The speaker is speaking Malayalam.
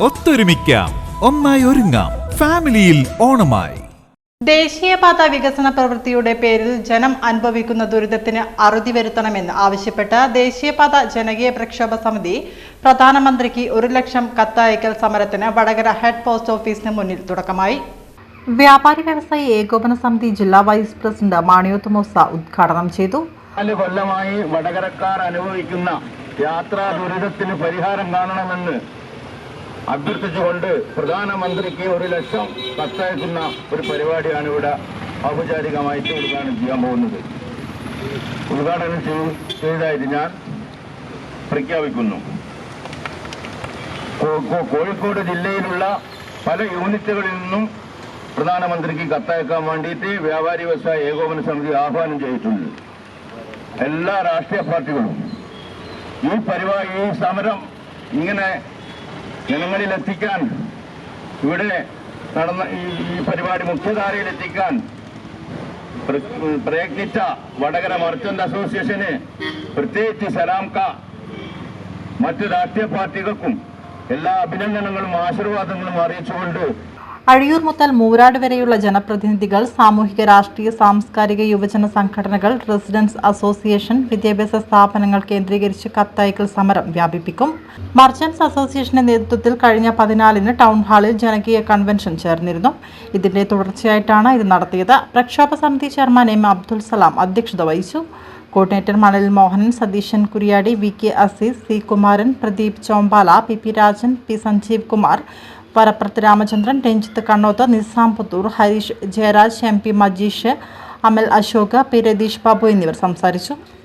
ഒത്തൊരുമിക്കാം. ഒന്നായി ഒരുങ്ങാം. ഫാമിലിയിൽ ഓണമായി. ദേശീയപാത വികസന പ്രവൃത്തിയുടെ പേരിൽ ജനം അനുഭവിക്കുന്ന ദുരിതത്തിന് അറുതി വരുത്തണമെന്ന് ആവശ്യപ്പെട്ട് ദേശീയപാത ജനകീയ പ്രക്ഷോഭ സമിതി പ്രധാനമന്ത്രിക്ക് ഒരു ലക്ഷം കത്തയക്കൽ സമരത്തിന് വടകര ഹെഡ് പോസ്റ്റ് ഓഫീസിന് മുന്നിൽ തുടക്കമായി. വ്യാപാരി വ്യവസായി ഏകോപന സമിതി ജില്ലാ വൈസ് പ്രസിഡന്റ് മാണിയോത്ത് മൂസ ഉദ്ഘാടനം ചെയ്തു. നാല് കൊല്ലമായി വടകരക്കാർ അനുഭവിക്കുന്ന യാത്രാ ദുരിതത്തിന് പരിഹാരം കാണണമെന്ന് അഭ്യർത്ഥിച്ചുകൊണ്ട് പ്രധാനമന്ത്രിക്ക് ഒരു ലക്ഷം കത്തയക്കുന്ന ഒരു പരിപാടിയാണ് ഇവിടെ ഔപചാരികമായിട്ട് ഉദ്ഘാടനം ചെയ്യാൻ പോകുന്നത്. ഉദ്ഘാടനം ചെയ്- ചെയ്തതായിട്ട് ഞാൻ പ്രഖ്യാപിക്കുന്നു. കോഴിക്കോട് ജില്ലയിലുള്ള പല യൂണിറ്റുകളിൽ നിന്നും പ്രധാനമന്ത്രിക്ക് കത്തയക്കാൻ വേണ്ടിയിട്ട് വ്യാപാരി വ്യവസായ ഏകോപന സമിതി ആഹ്വാനം ചെയ്തിട്ടുണ്ട്. എല്ലാ രാഷ്ട്രീയ പാർട്ടികളും ഈ പരിപാടി ഈ സമരം ഇങ്ങനെ ജനങ്ങളിൽ എത്തിക്കാൻ ഇവിടെ നടന്ന ഈ പരിപാടി മുഖ്യധാരയിൽ എത്തിക്കാൻ പ്ര- പ്രയത്നിച്ച വടകര മർച്ചന്റ് അസോസിയേഷന് പ്രത്യേകിച്ച് സലാംക മറ്റ് രാഷ്ട്രീയ പാർട്ടികൾക്കും എല്ലാ അഭിനന്ദനങ്ങളും ആശീർവാദങ്ങളും അറിയിച്ചുകൊണ്ട് അഴിയൂർ മുതൽ മൂരാട് വരെയുള്ള ജനപ്രതിനിധികൾ സാമൂഹിക രാഷ്ട്രീയ സാംസ്കാരിക യുവജന സംഘടനകൾ റെസിഡൻസ് അസോസിയേഷൻ വിദ്യാഭ്യാസ സ്ഥാപനങ്ങൾ കേന്ദ്രീകരിച്ച് കത്തയക്കൽ സമരം വ്യാപിപ്പിക്കും. മർച്ചന്റ്സ് അസോസിയേഷന്റെ നേതൃത്വത്തിൽ കഴിഞ്ഞ പതിനാലിന് ടൗൺ ഹാളിൽ ജനകീയ കൺവെൻഷൻ ചേർന്നിരുന്നു. ഇതിന്റെ തുടർച്ചയായിട്ടാണ് ഇത് നടത്തിയത്. പ്രക്ഷോഭ സമിതി ചെയർമാൻ എം. അബ്ദുൽ സലാം അധ്യക്ഷത വഹിച്ചു. Coordinator Manal Mohanan Satheeshan Kuriyadi V. K. Azeez C. Kumaran Pradeep Chombala P. P. Rajan P. Sanjeev Kumar Varaprath Ramachandran Ranjith Kannoth Nizam Puthur Harish Jayaraj M P Majeesh Amal Ashok P Ratheesh Babu എന്നിവർ സംസാരിച്ചു.